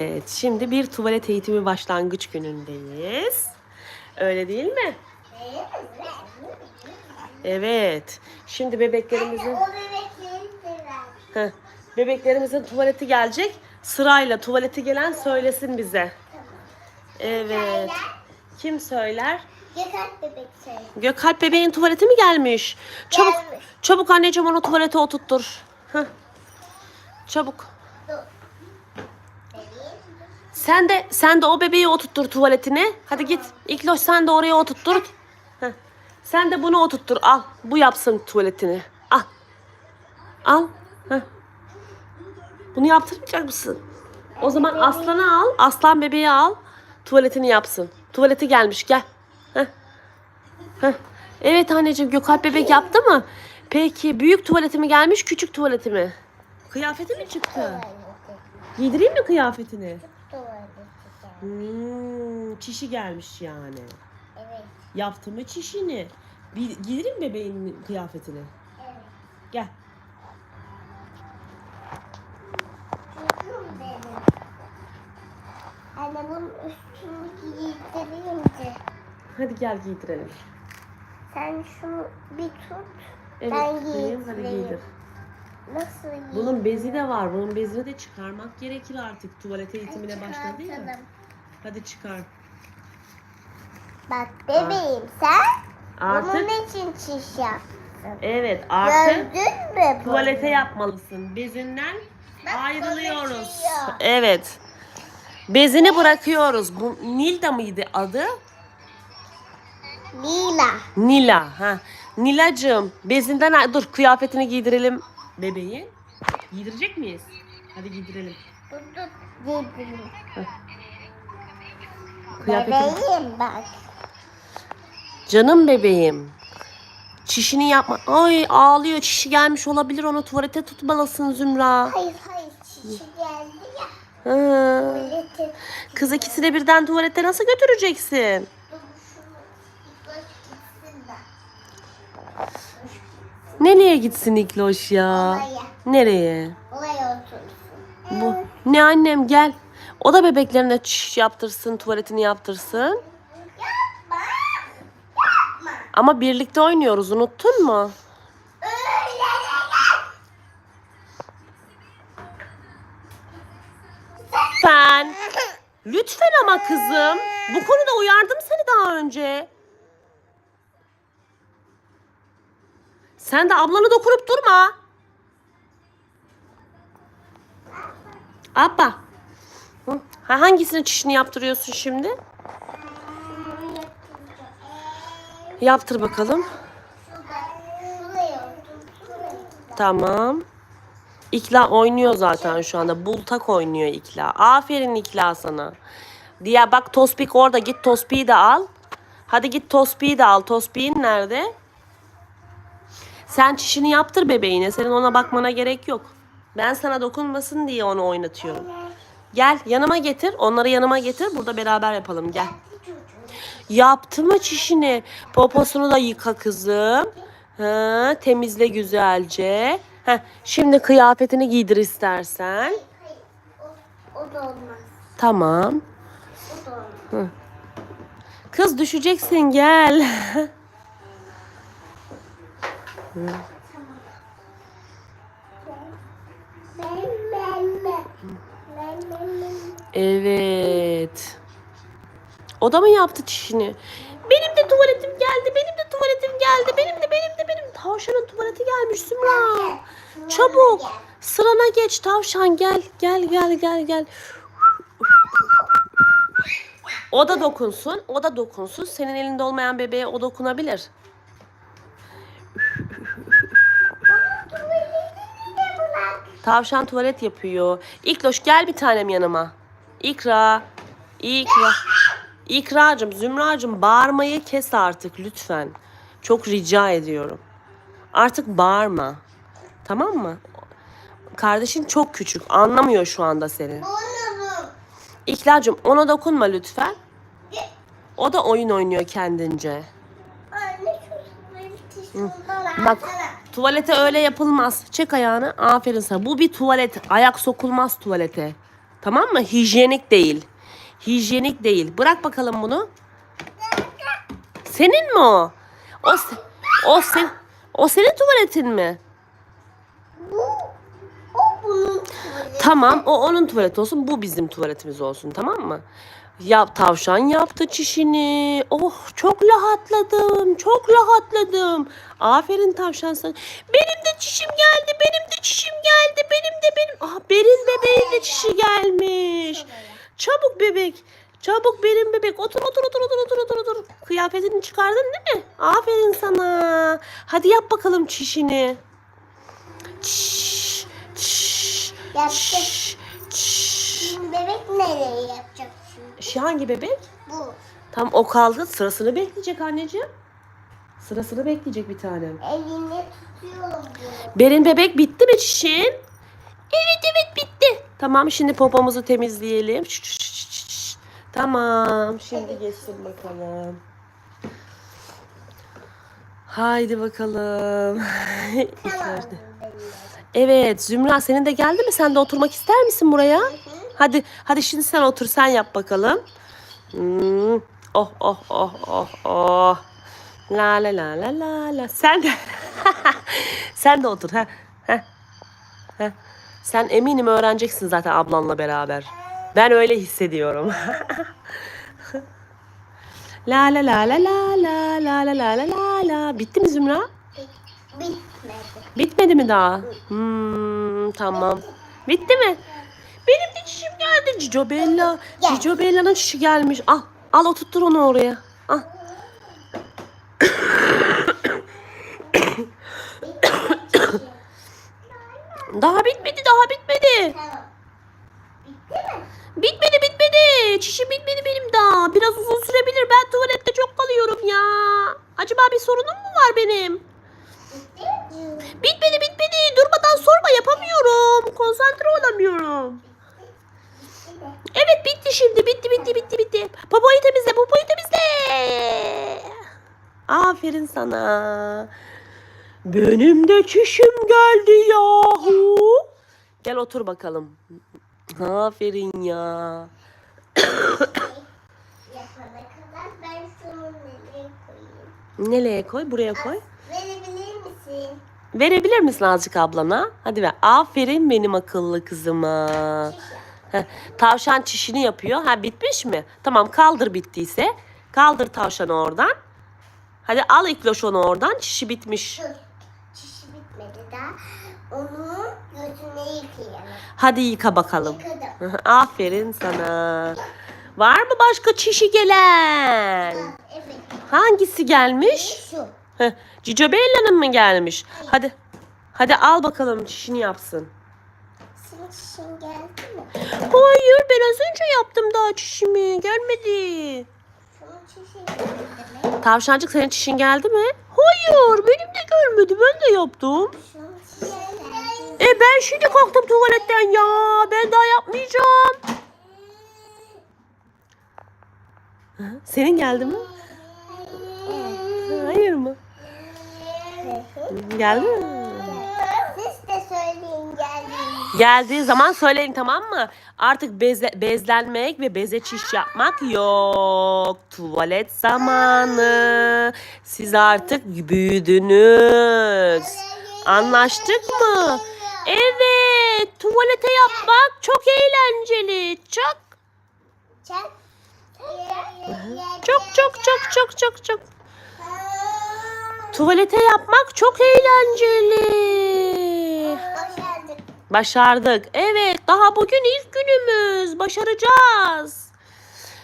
Evet, şimdi bir tuvalet eğitimi başlangıç günündeyiz. Öyle değil mi? Evet. Şimdi bebeklerimizin O bebekleri de ver. Heh, bebeklerimizin tuvaleti gelecek. Sırayla tuvaleti gelen söylesin bize. Evet. Kim söyler? Gökalp bebek söyle. Gökalp bebeğin tuvaleti mi gelmiş? Çabuk, Gelmiş. çabuk anneciğim onu tuvalete oturttur. Heh. Çabuk. Sen de sen de o bebeği oturttur tuvaletine. Hadi git. İkloş sen de oraya oturttur. Heh. Sen de bunu oturttur. Al. Bu yapsın tuvaletini. Al. Al. Heh. Bunu yaptırmayacak mısın? O zaman aslanı al. Aslan bebeği al. Tuvaletini yapsın. Tuvaleti gelmiş gel. Heh. Heh. Evet anneciğim Gökalp bebek yaptı mı? Peki büyük tuvaleti mi gelmiş küçük tuvaleti mi? Kıyafeti mi çıktı? Giydireyim mi kıyafetini? Hmm, çişi gelmiş yani. Evet. Yaptı mı çişini? Bir, giydireyim bebeğin kıyafetini. Evet. Gel. Çocuğum benim. Anne bunun üstünü giydireyim de. Hadi gel giydirelim. Sen şunu bir tut. Evet Ben kızım, hadi giydireyim. giydir. Nasıl giydireyim? Bunun bezi de var. Bunun bezini de çıkarmak gerekir artık. Tuvalet eğitimine başladı değil mi? Hadi çıkar. Bak bebeğim sen Artık bunun için çiş yaptın. evet artık Gördün mü bunu? tuvalete yapmalısın. Bezinden Bak, ayrılıyoruz. Evet. Bezini bırakıyoruz. Bu Nilda mıydı adı? Lila. Nila. Ha. Nilacığım bezinden dur kıyafetini giydirelim bebeğin. Giydirecek miyiz? Hadi giydirelim. Giydireyim. Kıyafetini. Bebeğim bak. Canım bebeğim. Çişini yapma. Ay ağlıyor. Çişi gelmiş olabilir. Onu tuvalete tutmalısın Zümra. Hayır hayır çişi geldi ya. Hı. Tuvalete Kız ikisini birden tuvalete nasıl götüreceksin? dur şunu bir baş gitsin de. Nereye gitsin İkloş ya? Olaya. Nereye? Olaya otursun. Bu. Ne annem gel. O da bebeklerine çiş yaptırsın, tuvaletini yaptırsın. Yapma. Yapma. Ama birlikte oynuyoruz unuttun mu? Lütfen. Lütfen ama kızım. Bu konuda uyardım seni daha önce. Sen de ablanı dokunup durma. Abba. Ha, hangisinin çişini yaptırıyorsun şimdi? Yaptır bakalım. Tamam. İkla oynuyor zaten şu anda. Bultak oynuyor İkla. Aferin İkla sana. Diye bak Tospik orada. Git Tospik'i de al. Hadi git Tospik'i de al. Tospik'in nerede? Sen çişini yaptır bebeğine. Senin ona bakmana gerek yok. Ben sana dokunmasın diye onu oynatıyorum. Gel yanıma getir. Onları yanıma getir. Burada beraber yapalım. Gel. Yaptı mı çişini? Poposunu da yıka kızım. Ha, temizle güzelce. Heh, şimdi kıyafetini giydir istersen. Hayır. O, o da olmaz. Tamam. O da olmaz. Kız düşeceksin gel. Evet. O da mı yaptı çişini? Benim de tuvaletim geldi. Benim de tuvaletim geldi. Benim de benim de benim. Tavşanın tuvaleti gelmiş Sümra. Çabuk. Sırana geç tavşan gel. Gel gel gel gel. O da dokunsun. O da dokunsun. Senin elinde olmayan bebeğe o dokunabilir. Bir de bırak. Tavşan tuvalet yapıyor. İkloş gel bir tanem yanıma. İkra. İkra. İkracım, Zümracım bağırmayı kes artık lütfen. Çok rica ediyorum. Artık bağırma. Tamam mı? Kardeşin çok küçük. Anlamıyor şu anda seni. İklacım ona dokunma lütfen. O da oyun oynuyor kendince. Anne Bak. Tuvalete öyle yapılmaz. Çek ayağını. Aferin sana. Bu bir tuvalet. Ayak sokulmaz tuvalete. Tamam mı? Hijyenik değil. Hijyenik değil. Bırak bakalım bunu. Senin mi o? O se- o sen o senin tuvaletin mi? Bu o bunun tuvaleti. Tamam o onun tuvaleti olsun bu bizim tuvaletimiz olsun tamam mı? Ya tavşan yaptı çişini. Oh çok rahatladım. Çok rahatladım. Aferin tavşan sana. Benim de çişim geldi. Benim de çişim geldi. Benim de benim. Ah Berin bebeğin de çişi gelmiş. Çabuk bebek. Çabuk benim bebek. Otur otur otur otur otur otur otur. Kıyafetini çıkardın değil mi? Aferin sana. Hadi yap bakalım çişini. Çiş, çiş, Yaptı. çiş, bebek nereye yapacak Şey, hangi bebek? Bu. Tam o kaldı. Sırasını bekleyecek anneciğim. Sırasını bekleyecek bir tanem. Elini tutuyorum. Berin bebek bitti mi çişin? Evet evet bitti. Tamam şimdi popomuzu temizleyelim. Şş, şş, şş. Tamam şimdi geçsin bakalım. Haydi bakalım. İçeride. Evet Zümra senin de geldi mi? Sen de oturmak ister misin buraya? Hadi hadi şimdi sen otur sen yap bakalım. Hmm. Oh oh oh oh oh. La la la la la la. Sen de sen de otur ha. ha. ha. Sen eminim öğreneceksin zaten ablanla beraber. Ben öyle hissediyorum. la la la la la la la la la la la la. Bitti mi Zümra? Bitmedi. Bitmedi mi daha? Hmm, tamam. Bitti mi? Benim de çişim geldi Cico Bella. Gel. Cico Bella'nın çişi gelmiş. Al, al oturttur onu oraya. Al. daha bitmedi, daha bitmedi. Tamam. Bitti mi? Bitmedi, bitmedi. Çişim bitmedi benim daha. Biraz uzun sürebilir. Ben tuvalette çok kalıyorum ya. Acaba bir sorunum mu var benim? Bitti. Bitmedi bitmedi. Durmadan sorma yapamıyorum. Konsantre olamıyorum. Evet bitti şimdi. Bitti bitti bitti bitti. Popoyu temizle popoyu temizle. Aferin sana. Benim de çişim geldi yahu. Gel otur bakalım. Aferin ya. Nereye koy? Buraya koy. Verebilir misin? Verebilir misin azıcık ablana? Hadi ver. Aferin benim akıllı kızıma. Heh, tavşan çişini yapıyor. Ha bitmiş mi? Tamam kaldır bittiyse. Kaldır tavşanı oradan. Hadi al İkloş onu oradan. Çişi bitmiş. Çişi bitmedi daha. Onu gözüne yıkayalım. Hadi yıka bakalım. Yıkadım. Aferin sana. Var mı başka çişi gelen? Ha, evet. Hangisi gelmiş? Şu. Heh, Cico Bella'nın mı gelmiş? Hadi. Hadi al bakalım çişini yapsın. Senin çişin geldi? Hayır ben az önce yaptım daha çişimi. Gelmedi. Tavşancık senin çişin geldi mi? Hayır benim de gelmedi. Ben de yaptım. E ben şimdi kalktım tuvaletten ya. Ben daha yapmayacağım. Senin geldi mi? Hayır mı? Geldi mi? Siz de söyleyin geldiğinizi. Geldiği zaman söyleyin tamam mı? Artık beze, bezlenmek ve beze çiş yapmak yok. Tuvalet zamanı. Siz artık büyüdünüz. Anlaştık mı? Evet. Tuvalete yapmak çok eğlenceli. Çok çok çok çok çok çok çok. Tuvalete yapmak çok eğlenceli. Başardık. Evet, daha bugün ilk günümüz. Başaracağız.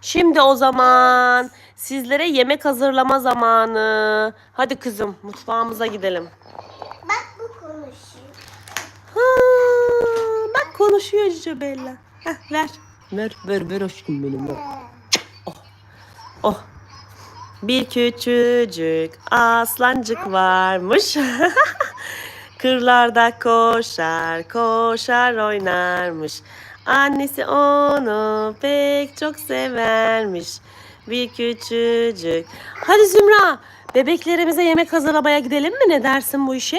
Şimdi o zaman sizlere yemek hazırlama zamanı. Hadi kızım, mutfağımıza gidelim. Bak bu konuşuyor. Ha, bak konuşuyor Cici Bella. Heh, ver. Ver, ver, ver aşkım benim. Ver. Oh. Bir küçücük aslancık varmış. Kırlarda koşar, koşar oynarmış. Annesi onu pek çok severmiş. Bir küçücük. Hadi Zümra, bebeklerimize yemek hazırlamaya gidelim mi? Ne dersin bu işe?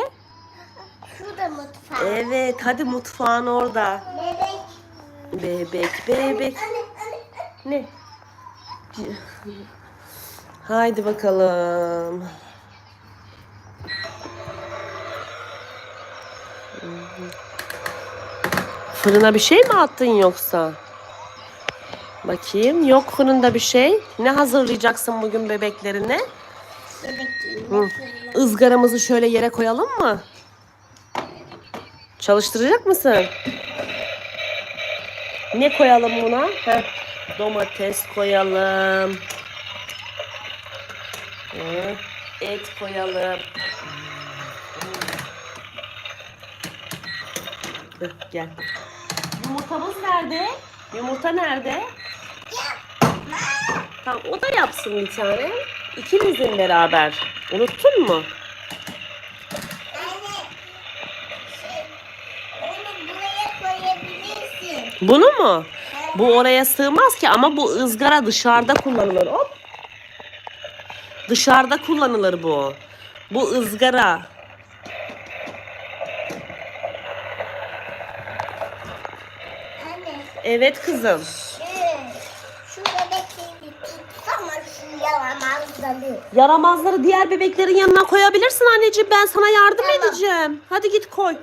Şurada mutfak. Evet, hadi mutfağın orada. Bebek. Bebek bebek. Anne anne anne. Ne? Haydi bakalım. Fırına bir şey mi attın yoksa? Bakayım. Yok fırında bir şey. Ne hazırlayacaksın bugün bebeklerine? Bebekliğimi Izgaramızı şöyle yere koyalım mı? Çalıştıracak mısın? Ne koyalım buna? Heh, domates koyalım. Et koyalım. Heh, gel. Yumurtamız nerede? Yumurta nerede? Tamam o da yapsın bir tane. İkimizin beraber. Unuttun mu? Bunu mu? Bu oraya sığmaz ki ama bu ızgara dışarıda kullanılır. Hop. Dışarıda kullanılır bu. Bu ızgara. Anne. Evet kızım. Şu, tutsana şu yalamazları. Yaramazları diğer bebeklerin yanına koyabilirsin anneciğim. Ben sana yardım Tamam. edeceğim. Hadi git koy.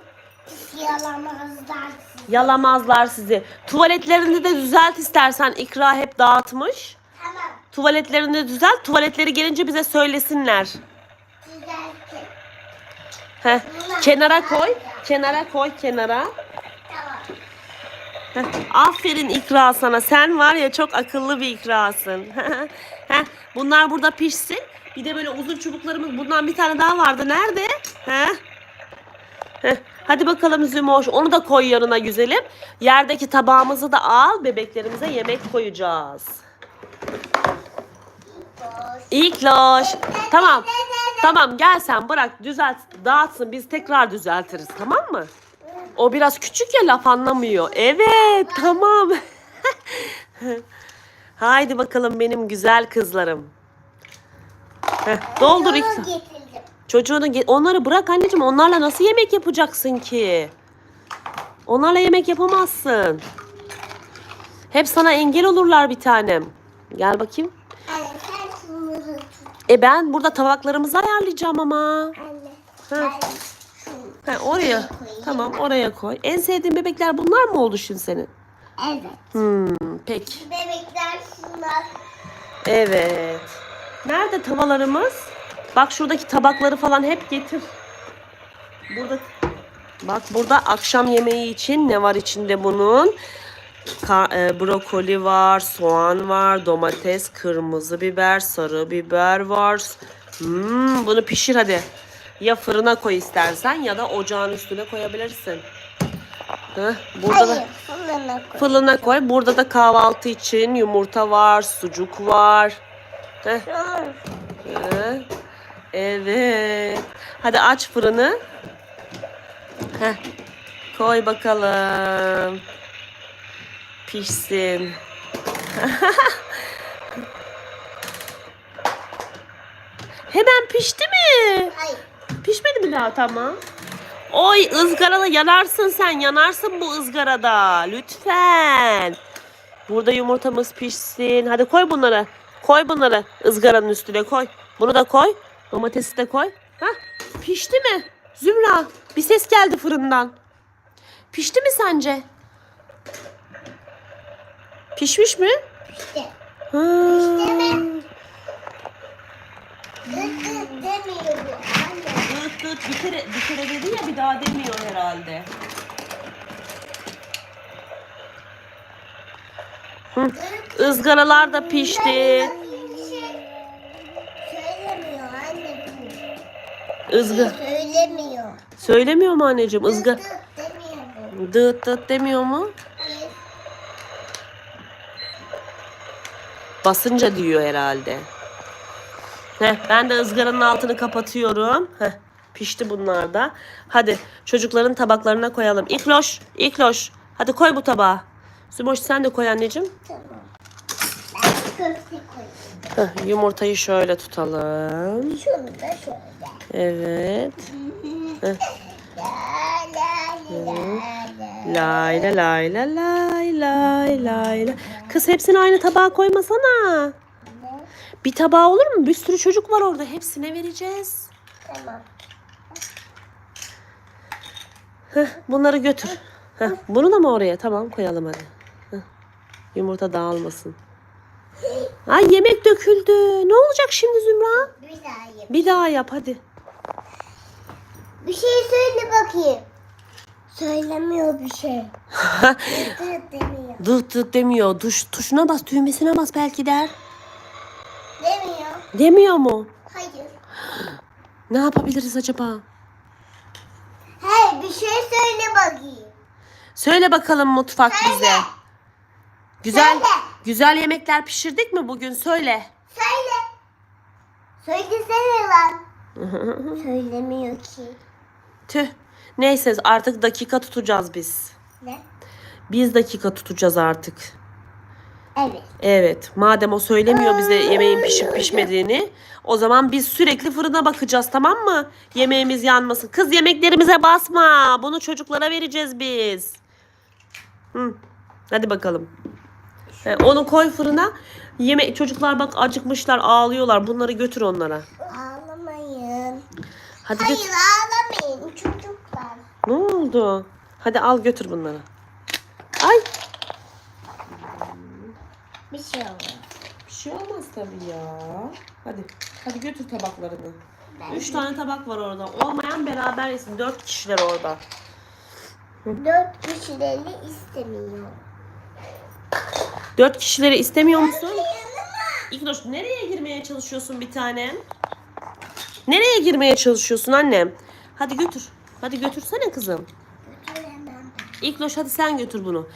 Yalamazlar. Yalamazlar sizi. Tuvaletlerini de düzelt istersen. İkra hep dağıtmış. Tamam. Tuvaletlerini de düzelt. Tuvaletleri gelince bize söylesinler. Düzeltin. Heh. Kenara koy. Kenara koy kenara. Aferin ikra sana. Sen var ya çok akıllı bir ikrasın. Heh, Bunlar burada pişsin. Bir de böyle uzun çubuklarımız. Bundan bir tane daha vardı. Nerede? Heh. Heh, Hadi bakalım Zümoş. Onu da koy yanına güzelim. Yerdeki tabağımızı da al. Bebeklerimize yemek koyacağız. Boş. İkloş. Tamam. Tamam gel sen bırak düzelt dağıtsın biz tekrar düzeltiriz tamam mı? O biraz küçük ya laf anlamıyor. Evet tamam. Haydi bakalım benim güzel kızlarım. Heh, doldur getirdim. Çocuğunu onları bırak anneciğim onlarla nasıl yemek yapacaksın ki? Onlarla yemek yapamazsın. Hep sana engel olurlar bir tanem. Gel bakayım. Anne sen. E ben burada tabaklarımızı ayarlayacağım ama. Anne. Ha. Ha, oraya. Tamam oraya koy. En sevdiğin bebekler bunlar mı oldu şimdi senin? Evet. Hmm, peki. Bebekler şunlar. Evet. Nerede tavalarımız? Bak şuradaki tabakları falan hep getir. Burada Bak burada akşam yemeği için ne var içinde bunun? Ka- e, brokoli var, soğan var, domates, kırmızı biber, sarı biber var. Hmm, bunu pişir hadi. Ya fırına koy istersen ya da ocağın üstüne koyabilirsin. Heh, burada da Hayır. Fırına koy. fırına koy. Burada da kahvaltı için yumurta var, sucuk var. Heh, heh. Evet. Hadi aç fırını. Heh. Koy bakalım. Pişsin. Hemen pişti mi? Hayır. Pişmedi mi daha tamam? Oy ızgarada yanarsın sen yanarsın bu ızgarada lütfen. Burada yumurtamız pişsin. Hadi koy bunları. Koy bunları ızgaranın üstüne koy. Bunu da koy. Domatesi de koy. Hah, pişti mi? Zümra bir ses geldi fırından. Pişti mi sence? Pişmiş mi? İşte. Ha. Dıt dıt demiyor bu. Anne. Dıt bir kere, bir kere dedi ya bir daha demiyor herhalde. Hı. Izgaralar da pişti. Söylemiyor anne. Izga Söylemiyor. söylemiyor mu anneciğim? Izga dıt dıt demiyor mu? Basınca diyor herhalde. Heh, ben de ızgaranın altını kapatıyorum. Heh, pişti bunlar da. Hadi çocukların tabaklarına koyalım. İkloş, İkloş. Hadi koy bu tabağa. Sümoş sen de koy anneciğim. Tamam. Ben köfte koyayım. Heh, yumurtayı şöyle tutalım. Şunu da şöyle. Evet. La Lay la lay la lay lay lay la. Kız hepsini aynı tabağa koymasana. Bir tabağı olur mu? Bir sürü çocuk var orada. Hepsine vereceğiz. Tamam. Heh, bunları götür. Heh, bunu da mı oraya? Tamam koyalım hadi. Heh, yumurta dağılmasın. Ay yemek döküldü. Ne olacak şimdi Zümra? Bir daha yap. Bir daha yap hadi. Bir şey söyle bakayım. Söylemiyor bir şey. Dıt demiyor. dıt dıt demiyor. Tuş, tuşuna bas, düğmesine bas belki der. Demiyor. Demiyor mu? Hayır. Ne yapabiliriz acaba? Hey bir şey söyle bakayım. Söyle bakalım mutfak Söyle. bize. Güzel Söyle. güzel yemekler pişirdik mi bugün? Söyle. Söyle. Söylesene lan. Söylemiyor ki. Tüh. Neyse artık dakika tutacağız biz. Ne? Biz dakika tutacağız artık. Evet. Evet. Madem o söylemiyor bize yemeğin pişip pişmediğini, o zaman biz sürekli fırına bakacağız tamam mı? Yemeğimiz yanmasın. Kız yemeklerimize basma. Bunu çocuklara vereceğiz biz. Hı. Hadi bakalım. He, onu koy fırına. Yeme çocuklar bak acıkmışlar, ağlıyorlar. Bunları götür onlara. Ağlamayın. Hadi Hayır götür. ağlamayın çocuklar. Ne oldu? Hadi al götür bunları. Ay. Bir şey olmaz. Bir şey olmaz tabii ya. Hadi. Hadi götür tabaklarını. Ben Üç tane tabak var orada. Olmayan beraber yesin. Dört kişiler orada. dört kişileri istemiyor. Dört kişileri istemiyor musun? İknoş nereye girmeye çalışıyorsun bir tanem? Nereye girmeye çalışıyorsun annem? Hadi götür. Hadi götürsene kızım. Götüremem. İlknoş hadi sen götür bunu.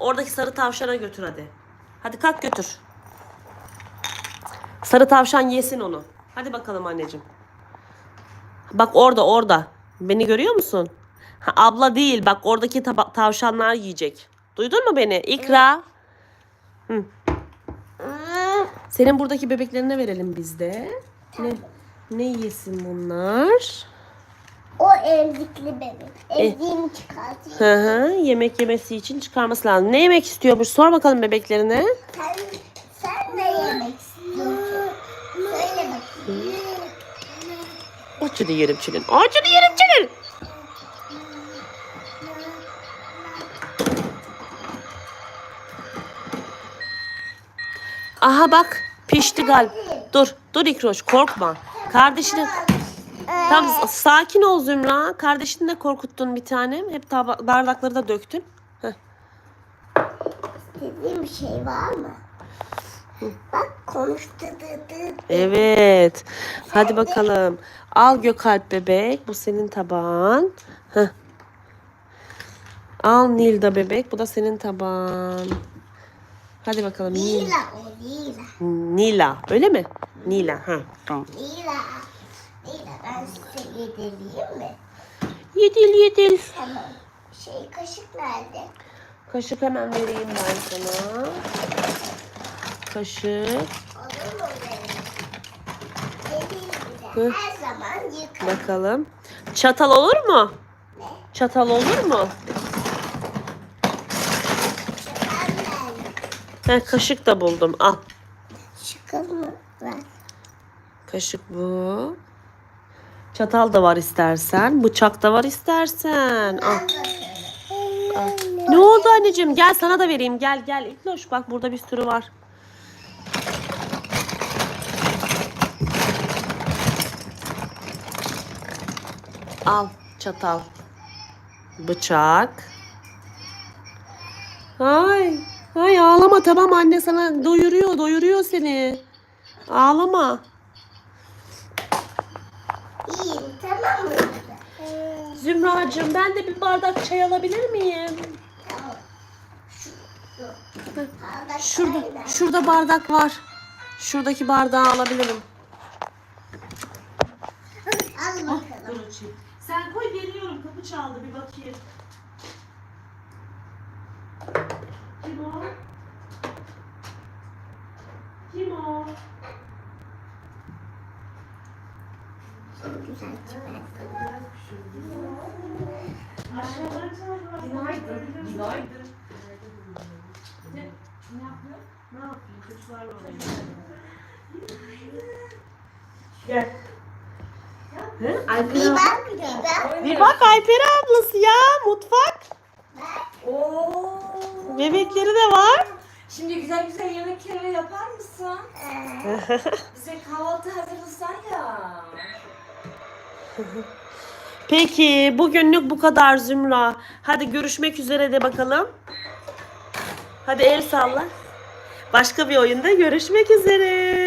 Oradaki sarı tavşana götür hadi. Hadi kalk götür. Sarı tavşan yesin onu. Hadi bakalım anneciğim. Bak orada orada. Beni görüyor musun? Ha, abla değil bak oradaki tavşanlar yiyecek. Duydun mu beni? İkra. Hı. Senin buradaki bebeklerine verelim biz de. Ne, ne yesin bunlar? O emzikli bebek. Emziğini çıkartayım. Hı hı, yemek yemesi için çıkarması lazım. Ne yemek istiyormuş? Sor bakalım bebeklerine. Sen, sen ne yemek istiyorsun? Söyle bakayım. Acını yerim çilin. Acını yerim çilin. Aha bak pişti gal. Dur dur İkroş korkma. Kardeşini tam s- sakin ol Zümra. Kardeşini de korkuttun bir tanem. Hep bardakları da döktün. Heh. Bir şey var mı? Bak konuştu dedi. Evet. Hadi bakalım. Al Gökalp bebek. Bu senin tabağın. Heh. Al Nilda bebek. Bu da senin tabağın. Hadi bakalım. Nil. Lila o Lila. Nila. Öyle mi? Nila. Ha. Tamam. Lila. Lila ben size yedireyim mi? Yedil yedil. Tamam. Şey kaşık nerede? Kaşık hemen vereyim ben sana. Kaşık. Olur mu benim? Dediğim gibi Hı. her zaman yıkar. Bakalım. Çatal olur mu? Ne? Çatal olur mu? Çıkar nerede? He, kaşık da buldum. Al. Çıkar mı? Ver. Kaşık bu. Çatal da var istersen. Bıçak da var istersen. Al. Al. Ne oldu anneciğim? Gel sana da vereyim. Gel gel. İkloş bak burada bir sürü var. Al çatal. Bıçak. Ay. Ay ağlama tamam anne sana doyuruyor doyuruyor seni. Ağlama. İyiyim tamam mı? Zümracığım ben de bir bardak çay alabilir miyim? Şurada, şurada bardak var. Şuradaki bardağı alabilirim. Al bakalım. Sen koy geliyorum. Kapı çaldı bir bakayım. Kim o? Kim o? Güzel çıkar. Günaydın. Günaydın. Ne, ne yapıyor? Ne yapıyor? Çocuklarla oynuyor. Gel. Bir bak bir bak. Bir bak Alper ablası ya mutfak. Oo. Bebekleri de var. Şimdi güzel güzel yemekleri yapar mısın? Bize kahvaltı hazırlasan ya. Peki bugünlük bu kadar Zümra. Hadi görüşmek üzere de bakalım. Hadi el salla. Başka bir oyunda görüşmek üzere.